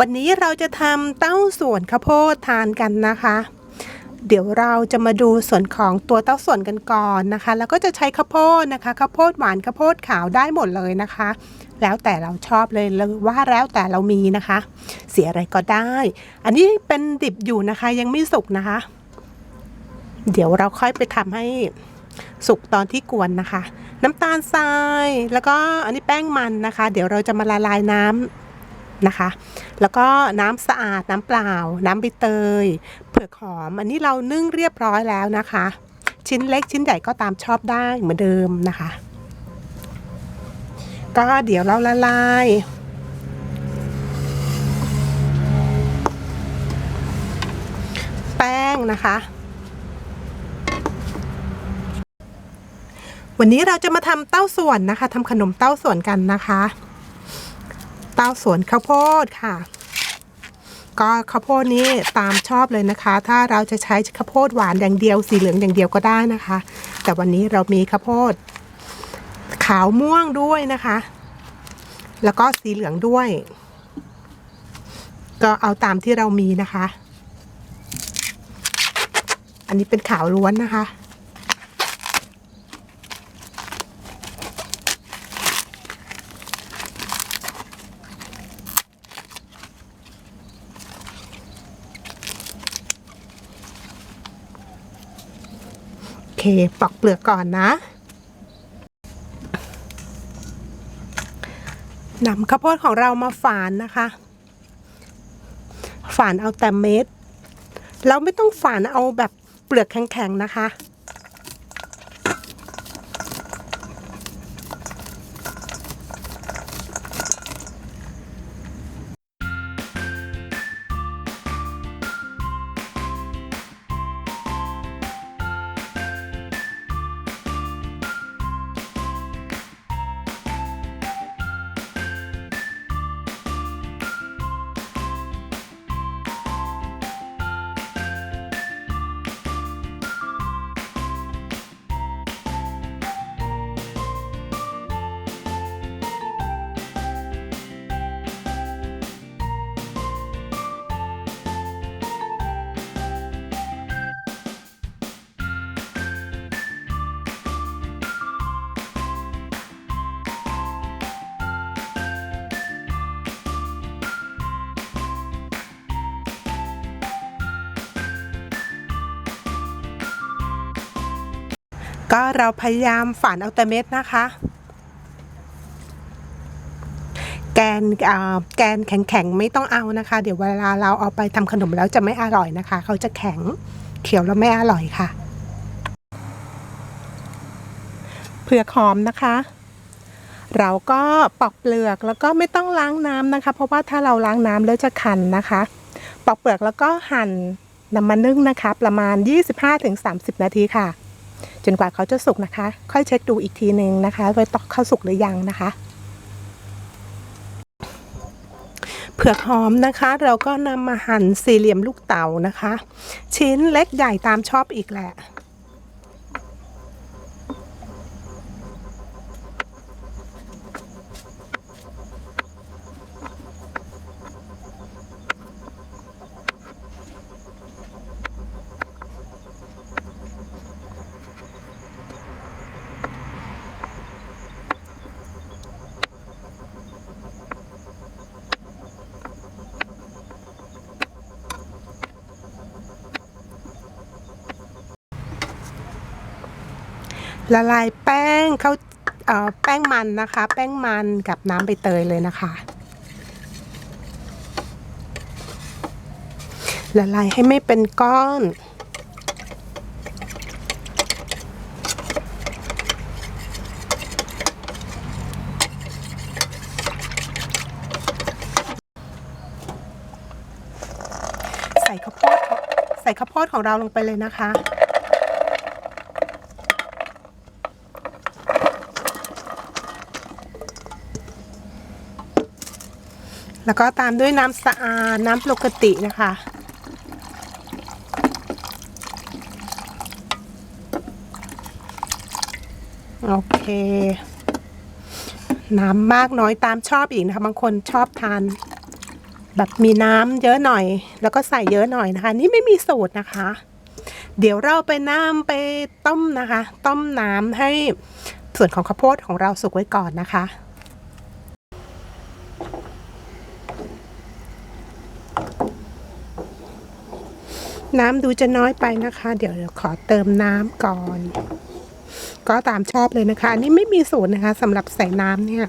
วันนี้เราจะทำเต้าส่วนข้าวโพดทานกันนะคะ เดี๋ยวเราจะมาดูส่วนของตัวเต้าส่วนกันก่อนนะคะ แล้วก็จะใช้ข้าวโพดนะคะข้าวโพดหวานข้าวโพดขาวได้หมดเลยนะคะ แล้วแต่เราชอบเลยหรือว่าแล้วแต่เรามีนะคะ เสียอะไรก็ได้ อันนี้เป็นดิบอยู่นะคะยังไม่สุกนะคะ เดี๋ยวเราค่อยไปทำให้สุกตอนที่กวนนะคะ น้ำตาลทรายแล้วก็อันนี้แป้งมันนะคะ เดี๋ยวเราจะมาละลายน้ำ นะคะ แล้วก็น้ำสะอาดน้ำเปล่า น้ำใบเตย เผือกหอม อันนี้เรานึ่งเรียบร้อยแล้วนะคะ ชิ้นเล็กชิ้นใหญ่ก็ตามชอบได้เหมือนเดิมนะคะ ก็เดี๋ยวเราละลายแป้งนะคะวันนี้เราจะมาทำเต้าส่วนนะคะทำขนมเต้าส่วนกันนะคะ เต้าส่วนข้าวโพดค่ะ ก็ข้าวโพดนี้ตามชอบเลยนะคะ ถ้าเราจะใช้ข้าวโพดหวานอย่างเดียวสีเหลืองอย่างเดียวก็ได้นะคะ แต่วันนี้เรามีข้าวโพด ขาวม่วงด้วยนะคะ แล้วก็สีเหลืองด้วย ก็เอาตามที่เรามีนะคะ อันนี้เป็นขาวล้วนนะคะ เคปอกเปลือกก่อนนะนำข้าวโพดของเรามาฝานนะคะ ฝานเอาแต่เม็ด เราไม่ต้องฝานเอาแบบเปลือกแข็งๆนะคะ ก็เราพยายามฝานเอาแต่เม็ดนะคะ แกนแกนแข็งๆไม่ต้องเอานะคะ เดี๋ยวเวลาเราเอาไปทำขนมแล้วจะไม่อร่อยนะคะ เขาจะแข็งเขียวแล้วไม่อร่อยค่ะเผือกหอมนะคะ เราก็ปอกเปลือกแล้วก็ไม่ต้องล้างน้ำนะคะ เพราะว่าถ้าเราล้างน้ำแล้วจะคันนะคะ ปอกเปลือกแล้วก็หั่นนำมานึ่งนะคะ ประมาณ 25-30 นาทีค่ะ จนกว่าเขาจะสุกนะคะ ค่อยเช็คดูอีกทีหนึ่งนะคะว่าตอกเขาสุกหรือยังนะคะ เผือกหอมนะคะ เราก็นำมาหั่นสี่เหลี่ยมลูกเต๋านะคะ ชิ้นเล็กใหญ่ตามชอบอีกแหละ ละลายแป้งเขาแป้งมันนะคะ แป้งมันกับน้ำใบเตยเลยนะคะ ละลายให้ไม่เป็นก้อนใส่ข้าวโพดใส่ข้าวโพดของเราลงไปเลยนะคะ แล้วก็ตามด้วยน้ำสะอาดน้ำปกตินะคะ โอเค น้ำมากน้อยตามชอบอีกนะคะ บางคนชอบทาน แบบมีน้ำเยอะหน่อย แล้วก็ใส่เยอะหน่อยนะคะ นี่ไม่มีสูตรนะคะ เดี๋ยวเราไปน้ำไปต้มนะคะ ต้มน้ำให้ส่วนของข้าวโพดของเราสุกไว้ก่อนนะคะ น้ำดูจะน้อยไปนะคะ เดี๋ยวขอเติมน้ำก่อน ก็ตามชอบเลยนะคะอันนี้ไม่มีสูตรนะคะสำหรับใส่น้ำเนี่ย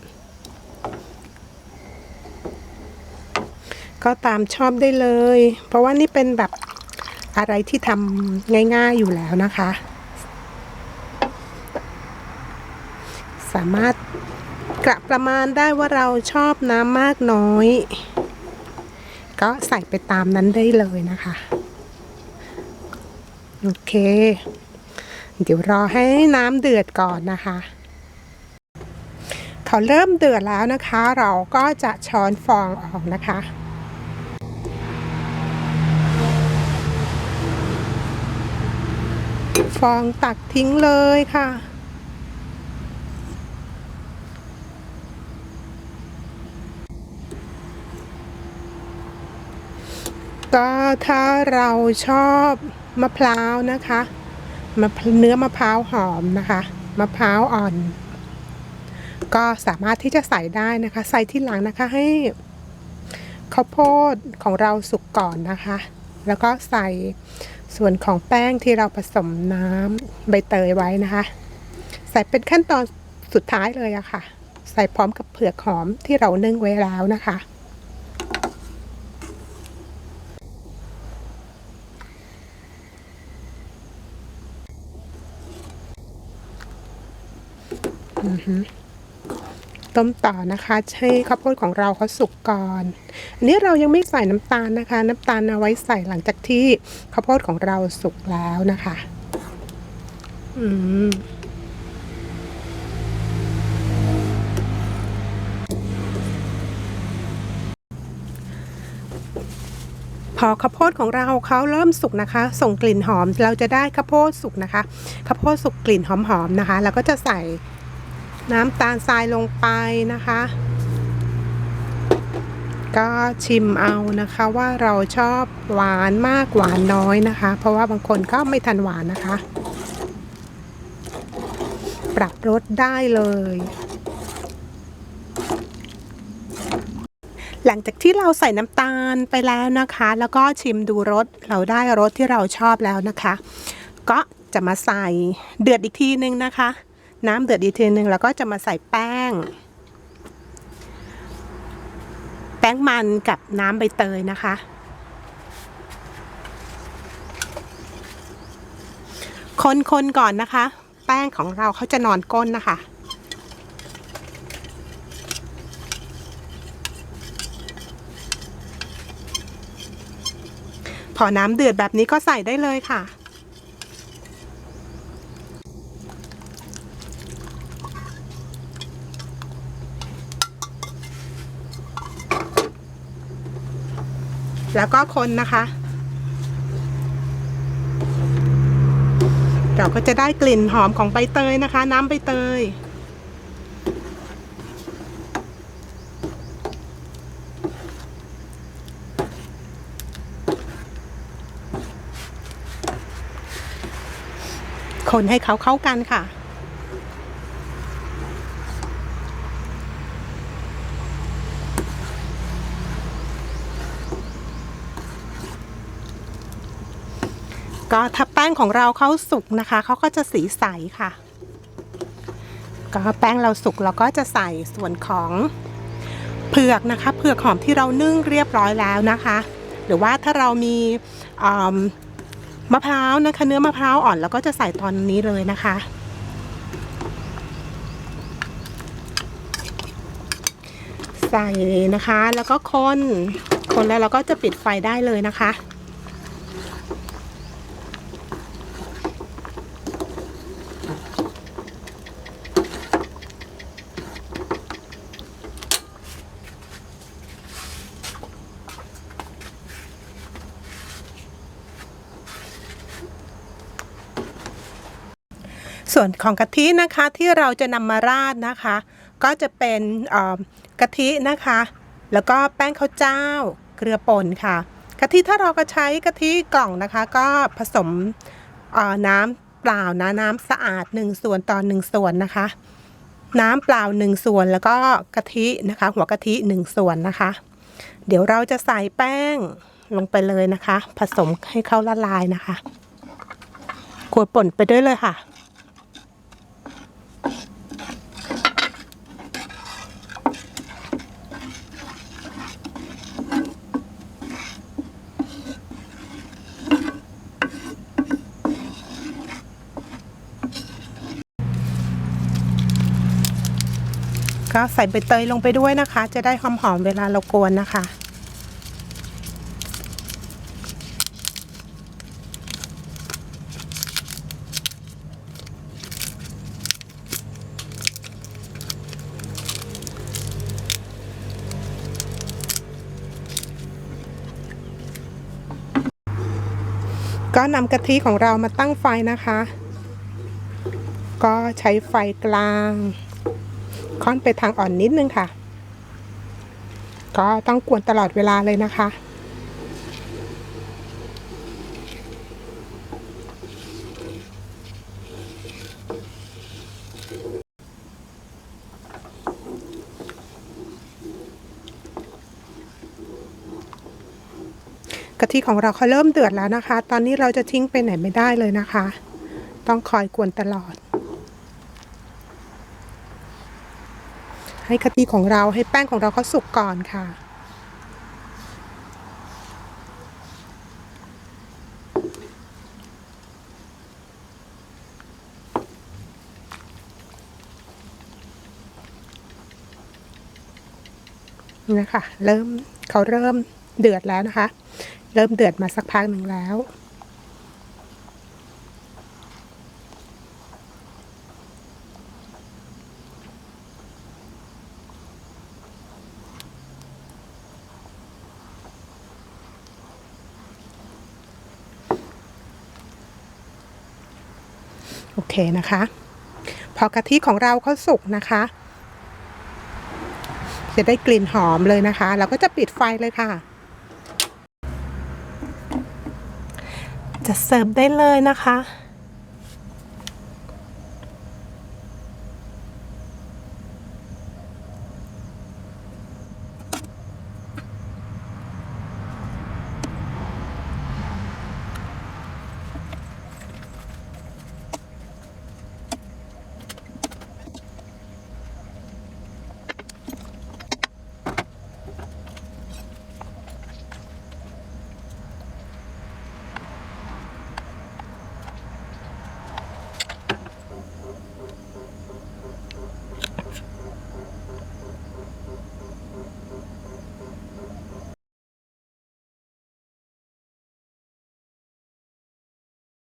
ก็ตามชอบได้เลย เพราะว่านี่เป็นแบบอะไรที่ทำง่ายๆอยู่แล้วนะคะ สามารถกระประมาณได้ว่าเราชอบน้ำมากน้อย ก็ใส่ไปตามนั้นได้เลยนะคะ โอเค เดี๋ยวรอให้น้ำเดือดก่อนนะคะเขาเริ่มเดือดแล้วนะคะ เราก็จะช้อนฟองออกนะคะ ฟองตักทิ้งเลยค่ะก็ถ้าเราชอบ มะพร้าวนะคะมะพร้าเนื้อมะพร้าวหอมนะคะมะพร้าวอ่อน ก็สามารถที่จะใส่ได้นะคะ ใส่ที่หลังนะคะให้ข้าวโพดของเราสุกก่อนนะคะ แล้วก็ใส่ส่วนของแป้งที่เราผสมน้ำใบเตยไว้นะคะ ใส่เป็นขั้นตอนสุดท้ายเลยอะค่ะ ใส่พร้อมกับเผือกหอมที่เรานึ่งไว้แล้วนะคะ ต้มต่อนะคะให้ข้าวโพดของเราเขาสุกก่อน อันนี้เรายังไม่ใส่น้ำตาลนะคะ น้ำตาลเอาไว้ใส่หลังจากที่ข้าวโพดของเราสุกแล้วนะคะ อืมพอข้าวโพดของเราเขาเริ่มสุกนะคะ ส่งกลิ่นหอมเราจะได้ข้าวโพดสุกนะคะข้าวโพดสุกกลิ่นหอมๆนะคะแล้วก็จะใส่ น้ำตาลทรายลงไปนะคะ ก็ชิมเอานะคะว่าเราชอบหวานมากหวานน้อยนะคะ เพราะว่าบางคนก็ไม่ทันหวานนะคะ ปรับรสได้เลยหลังจากที่เราใส่น้ำตาลไปแล้วนะคะ แล้วก็ชิมดูรสเราได้รสที่เราชอบแล้วนะคะ ก็จะมาใส่เดือดอีกทีนึงนะคะ น้ำเดือดอีกทีนึงแล้วก็จะมาใส่แป้ง แป้งมันกับน้ำใบเตยนะคะ คนๆก่อนนะคะ แป้งของเราเขาจะนอนก้นนะคะพอน้ำเดือดแบบนี้ก็ใส่ได้เลยค่ะ แล้วก็คนนะคะ เราก็จะได้กลิ่นหอมของใบเตยนะคะ น้ำใบเตย คนให้เขาเข้ากันค่ะ ก็ถ้าแป้งของเราเขาสุกนะคะเขาก็จะสีใสค่ะ ก็แป้งเราสุกเราก็จะใส่ส่วนของเผือกนะคะ เผือกหอมที่เรานึ่งเรียบร้อยแล้วนะคะ หรือว่าถ้าเรามีมะพร้าวนะคะ เนื้อมะพร้าวอ่อนเราก็จะใส่ตอนนี้เลยนะคะใส่นะคะแล้วก็คนคนแล้วเราก็จะปิดไฟได้เลยนะคะ ส่วนของกะทินะคะที่เราจะนำมาราดนะคะ ก็จะเป็นกะทินะคะ แล้วก็แป้งข้าวเจ้าเกลือป่นค่ะกะทิถ้าเราก็ใช้กะทิกล่องนะคะ ก็ผสมน้ำเปล่านะน้ำสะอาด 1 ส่วนต่อ1ส่วนนะคะ น้ำเปล่า 1 ส่วนแล้วก็กะทินะคะ หัวกะทิ 1 ส่วนนะคะ เดี๋ยวเราจะใส่แป้งลงไปเลยนะคะ ผสมให้เข้าละลายนะคะกวดป่นไปด้วยเลยค่ะ ก็ใส่ใบเตยลงไปด้วยนะคะ จะได้หอมๆเวลาเรากวนนะคะ ก็นำกะทิของเรามาตั้งไฟนะคะ ก็ใช้ไฟกลาง ค่อนไปทางอ่อนนิดนึงค่ะ ก็ต้องกวนตลอดเวลาเลยนะคะ กะทิของเราเขาเริ่มเดือดแล้วนะคะ ตอนนี้เราจะทิ้งไปไหนไม่ได้เลยนะคะ ต้องคอยกวนตลอด ให้กะทิของเราให้แป้งของเราเขาสุกก่อนค่ะนี่นะคะเริ่มเขาเริ่มเดือดแล้วนะคะ เริ่มเดือดมาสักพักหนึ่งแล้ว โอเคนะคะ พอกะทิของเราเขาสุกนะคะ จะได้กลิ่นหอมเลยนะคะ เราก็จะปิดไฟเลยค่ะ จะเสิร์ฟได้เลยนะคะ